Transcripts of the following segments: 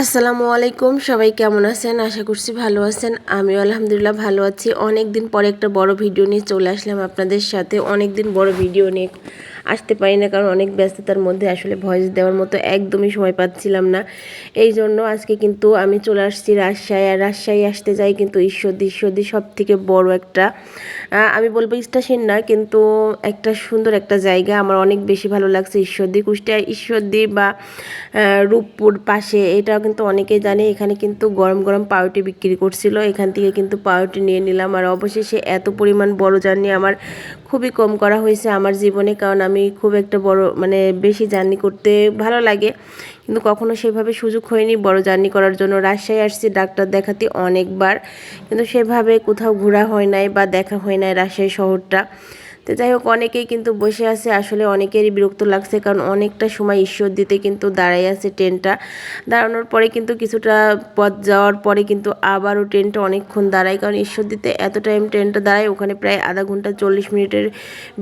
আসসালামু আলাইকুম, সবাই কেমন আছেন? আশা করছি ভালো আছেন। আমিও আলহামদুলিল্লাহ ভালো আছি। অনেক দিন পরে একটা বড় ভিডিও নিয়ে চলে আসলাম আপনাদের সাথে। অনেকদিন বড় ভিডিও নিয়ে আসতে পারি না, কারণ অনেক ব্যস্ততার মধ্যে আসলে ভয়েস দেওয়ার মতো একদমই সময় পাচ্ছিলাম না। এই জন্য আজকে কিন্তু আমি চলে আসছি রাজশাহী, আর রাজশাহী আসতে যাই কিন্তু ঈশ্বরদী। ঈশ্বরদী সব থেকে বড় একটা আমি বলব স্টেশন না, কিন্তু একটা সুন্দর একটা জায়গা। আমার অনেক বেশি ভালো লাগছে ঈশ্বরদী। কুষ্টিয়া ঈশ্বরদী বা রূপপুর পাশে, এটাও কিন্তু অনেকেই জানে। এখানে কিন্তু গরম গরম পাউরুটি বিক্রি করছিল। এখান থেকে কিন্তু পাউরুটি নিয়ে নিলাম। আর অবশেষে এত পরিমাণ বড় জার্নি আমার খুবই কম করা হয়েছে আমার জীবনে, কারণ আমি খুব একটা বড় মানে বেশি জার্নি করতে ভালো লাগে। কিন্তু কখনো সেভাবে সুযোগ হয়নি বড় জার্নি করার জন্য। রাজশাহী আসছি, ডাক্তার দেখাতে অনেকবার। কিন্তু সেভাবে কোথাও ঘোরা হয় নাই বা দেখা হয় নাই রাজশাহী শহরটা। তো যাই হোক, অনেকেই কিন্তু বসে আছে। আসলে অনেকেরই বিরক্ত লাগছে, কারণ অনেকটা সময় ঈশ্বর দিতে কিন্তু দাঁড়াই আছে ট্রেনটা। দাঁড়ানোর পরে কিন্তু কিছুটা পথ যাওয়ার পরে কিন্তু আবারও ট্রেনটা অনেকক্ষণ দাঁড়ায়। কারণ ঈশ্বর দিতে এত টাইম ট্রেনটা দাঁড়ায়, ওখানে প্রায় আধা ঘণ্টা চল্লিশ মিনিটের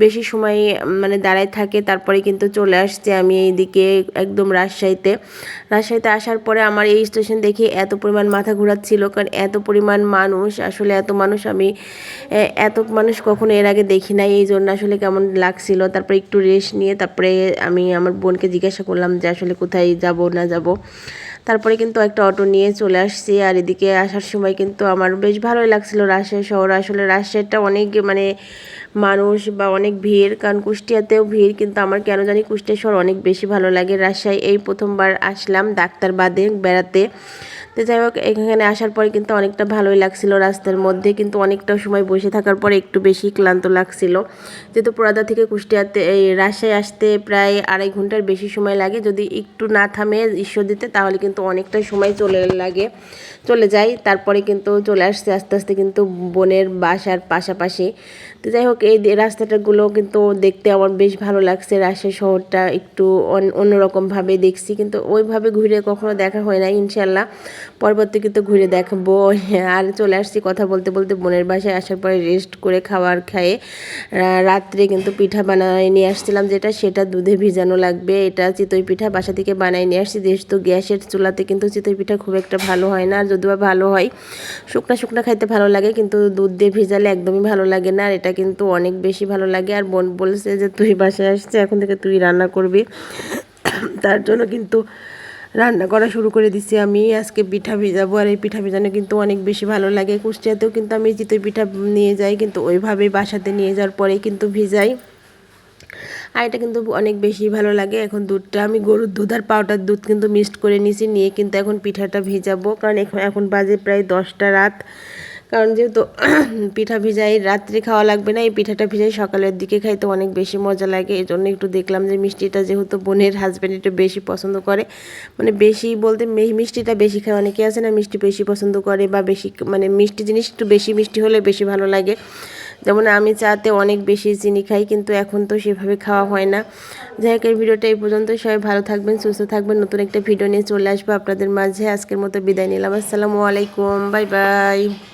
বেশি সময় মানে দাঁড়ায় থাকে। তারপরে কিন্তু চলে আসছে আমি এইদিকে একদম রাজশাহীতে। রাজশাহীতে আসার পরে আমার এই স্টেশন দেখে এত পরিমাণ মাথা ঘোরাচ্ছিল, কারণ এত পরিমাণ মানুষ, আসলে এত মানুষ আমি এত মানুষ কখনো এর আগে দেখি নাই। এই জন্য আসলে কেমন লাগছিল, তারপরে একটু রেস্ট নিয়ে তারপরে আমি আমার বোনকে জিজ্ঞাসা করলাম যে আসলে কোথায় যাব না যাব। তারপরে কিন্তু একটা অটো নিয়ে চলে আসছি আর এদিকে আসার সময় কিন্তু আমার বেশ ভালোই লাগছিল রাজশাহী শহর। আসলে রাজশাহীটা অনেক মানে মানুষ বা অনেক ভিড়, কারণ কুষ্টিয়াতেও ভিড়, কিন্তু আমার কেন জানি কুষ্টিয়া শহর অনেক বেশি ভালো লাগে। রাজশাহী এই প্রথমবার আসলাম ডাক্তার বাদে বেড়াতে। তো যাই হোক, এখানে আসার পরে কিন্তু অনেকটা ভালোই লাগছিল রাস্তার মধ্যে, কিন্তু অনেকটা সময় বসে থাকার পরে একটু বেশি ক্লান্ত লাগছিল। যেহেতু পোড়াদা থেকে কুষ্টিয়াতে, এই রাজশাহী আসতে প্রায় আড়াই ঘণ্টার বেশি সময় লাগে, যদি একটু না থামে ঈশ্বর দিতে, তাহলে কিন্তু অনেকটা সময় চলে লাগে। চলে যায় তারপরে কিন্তু চলে আসছে আস্তে আস্তে কিন্তু বনের বাসার পাশাপাশি। তো যাই হোক, এই রাস্তাটাগুলো কিন্তু দেখতে আমার বেশ ভালো লাগছে, রাজশাহী শহরটা একটু অন্যরকমভাবে দেখছি, কিন্তু ওইভাবে ঘুরে কখনো দেখা হয় না ইনশাল্লাহ। পরবর্তী কিন্তু ঘুরে দেখাবো। আর চলে আসছি কথা বলতে বলতে বোনের বাসায়। আসার পরে রেস্ট করে খাবার খায়ে রাত্রে কিন্তু পিঠা বানায় নিয়ে আসছিলাম যেটা, সেটা দুধে ভিজানো লাগবে। এটা চিতই পিঠা বাসা থেকে বানাই নিয়ে আসছি। যেহেতু গ্যাসের চুলাতে কিন্তু চিতই পিঠা খুব একটা ভালো হয় না। আর যদিও ভালো হয়, শুকনা শুকনা খাইতে ভালো লাগে, কিন্তু দুধ দিয়ে ভিজালে একদমই ভালো লাগে না। আর এটা কিন্তু অনেক বেশি ভালো লাগে। আর বোন বলছে যে, তুই বাসায় আসছে, এখন থেকে তুই রান্না করবি। তার জন্য কিন্তু রান্না করা শুরু করে দিছি আমি। আজকে পিঠা ভিজাবো আর এই পিঠা ভিজানো কিন্তু অনেক বেশি ভালো লাগে। কুষ্টিয়াতেও কিন্তু আমি চিতই পিঠা নিয়ে যাই, কিন্তু ওইভাবে বাসাতে নিয়ে যাওয়ার পরে কিন্তু ভিজাই। আর এটা কিন্তু অনেক বেশি ভালো লাগে এখন দুধটা। আমি গরুর দুধ আর পাউডার দুধ কিন্তু মিক্সড করে নিয়েছি নিয়ে কিন্তু এখন পিঠাটা ভিজাবো। কারণ এখন এখন বাজে প্রায় দশটা রাত। কারণ যেহেতু পিঠা ভিজাই রাত্রে খাওয়া লাগবে না, এই পিঠাটা ভিজাই সকালের দিকে খাইতে অনেক বেশি মজা লাগে। এই জন্য একটু দেখলাম যে মিষ্টিটা যেহেতু বোনের হাজব্যান্ড একটু বেশি পছন্দ করে মানে বেশি বলতে মিষ্টিটা বেশি খায়। অনেকে আছে না মিষ্টি বেশি পছন্দ করে বা বেশি মানে মিষ্টি জিনিস একটু বেশি মিষ্টি হলে বেশি ভালো লাগে। যেমন আমি চাতে অনেক বেশি চিনি খাই, কিন্তু এখন তো সেভাবে খাওয়া হয় না। যাই হোক, এই ভিডিওটা এই পর্যন্ত। সবাই ভালো থাকবেন, সুস্থ থাকবেন। নতুন একটা ভিডিও নিয়ে চলে আসব আপনাদের মাঝে। আজকের মতো বিদায় নিলাম। আসসালামু আলাইকুম। Bye bye.